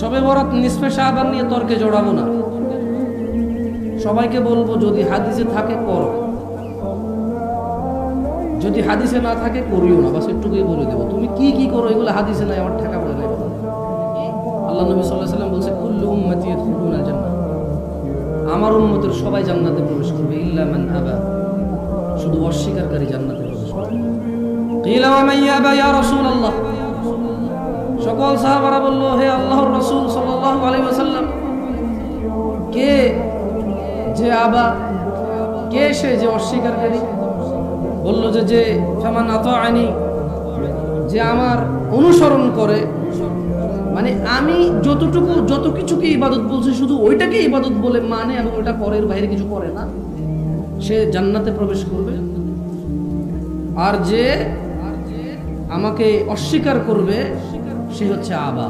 সবে বরাত নিসফে শাহবান নিয়ে তর্কে জড়াবো না। সবাইকে বলব, যদি হাদিসে থাকে করো যদি হাদিসে না থাকে করিও না। বাস একটুকুই বলে দেবো। তুমি কি কি করো, এগুলো হাদিসে নাই, আমার ঠেকা পড়ে নাই। আল্লাহ নবী সাল্লাহ সাল্লাম বলছে, কুল্লু উম্মতি ইয়াদখুলুনা আল জান্নাহ আমার উম্মতের সবাই জান্নাতে প্রবেশ করবে, ইল্লা মান আবা। শুধু অস্বীকারী জান্নাতে প্রবেশ করবে। কিলা ওয়া মান ইয়াবা ইয়া রাসূলুল্লাহ। সকল সাহাবারা বলল, হে আল্লাহর কে সে যে আমার অনুসরণ করে মানে আমি যতটুকু, যত কিছুকে ইবাদত বলছি, শুধু ওইটাকে ইবাদত বলে মানে এবং ওটা পরের বাইরে কিছু করে না, সে জান্নাতে প্রবেশ করবে। আর যে আমাকে অস্বীকার করবে, সে হচ্ছে আবা।